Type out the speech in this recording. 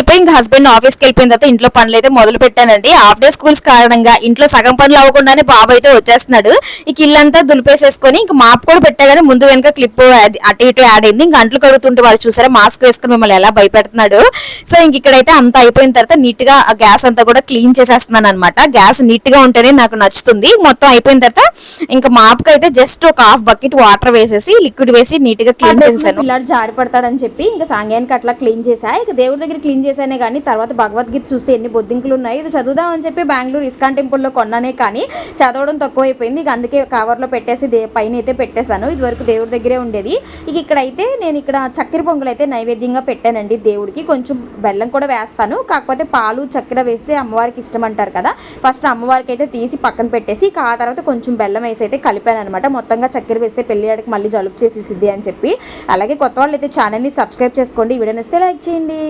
వెళ్ళిపోయి ఇంకా హస్బెండ్ ఆఫీస్కి వెళ్ళిపోయిన తర్వాత ఇంట్లో పనులు అయితే మొదలు పెట్టానండి. హాఫ్ డే స్కూల్స్ కారణంగా ఇంట్లో సగం పనులు అవ్వకుండానే బాబు అయితే వచ్చేస్తున్నాడు. ఇక ఇల్లంతా దులిపేసేసుకొని ఇంకా మాప్ కూడా పెట్టా కానీ ముందు వెనక క్లిప్ అటు ఇటు యాడ్ అయింది. ఇంకా అంట్లు కడుగుతుంటే వాళ్ళు చూసారా మాస్క్ వేసుకుని మిమ్మల్ని ఎలా భయపెడుతున్నాడు. సో ఇంక ఇక్కడైతే అంతా అయిపోయిన తర్వాత నీట్గా ఆ గ్యాస్ అంతా కూడా క్లీన్ చేసేస్తున్నాను అనమాట గ్యాస్ నీట్గా ఉంటేనే నాకు నచ్చుతుంది. మొత్తం అయిపోయిన తర్వాత ఇంకా మాప్కి అయితే జస్ట్ ఒక హాఫ్ బకెట్ వాటర్ వేసేసి లిక్విడ్ వేసి నీట్గా క్లీన్ చేసేసాను పిల్లాడు జారి పడతాడని చెప్పి ఇంకా సాంగ్యానికి అట్లా క్లీన్ చేసా ఇక దేవుడి దగ్గర క్లీన్ చేశానే కానీ తర్వాత భగవద్గీత చూస్తే ఎన్ని బొద్దింకులు ఉన్నాయి. ఇది చదువుదామని చెప్పి బెంగళూరు ఇస్కాన్ టెంపుల్లో కొన్నానే కానీ చదవడం తక్కువ అయిపోయింది ఇక అందుకే కవర్లో పెట్టేసి దే పైన అయితే పెట్టేశాను. ఇది వరకు దేవుడి దగ్గరే ఉండేది. ఇక ఇక్కడైతే నేను ఇక్కడ చక్కెర పొంగులు అయితే నైవేద్యంగా పెట్టానండి దేవుడికి. కొంచెం బెల్లం కూడా వేస్తాను. కాకపోతే పాలు చక్కెర వేస్తే అమ్మవారికి ఇష్టం అంటారు కదా. ఫస్ట్ అమ్మవారికి అయితే తీసి పక్కన పెట్టేసి ఇక ఆ తర్వాత కొంచెం బెల్లం వేసి అయితే కలిపాను అనమాట మొత్తంగా చక్కెర వేస్తే పెళ్ళిడికి మళ్ళీ జలుబు చేసేసిద్ది అని చెప్పి. అలాగే కొత్త వాళ్ళు అయితే ఛానల్ని సబ్స్క్రైబ్ చేసుకోండి. ఈ వీడియో నచ్చితే లైక్ చేయండి.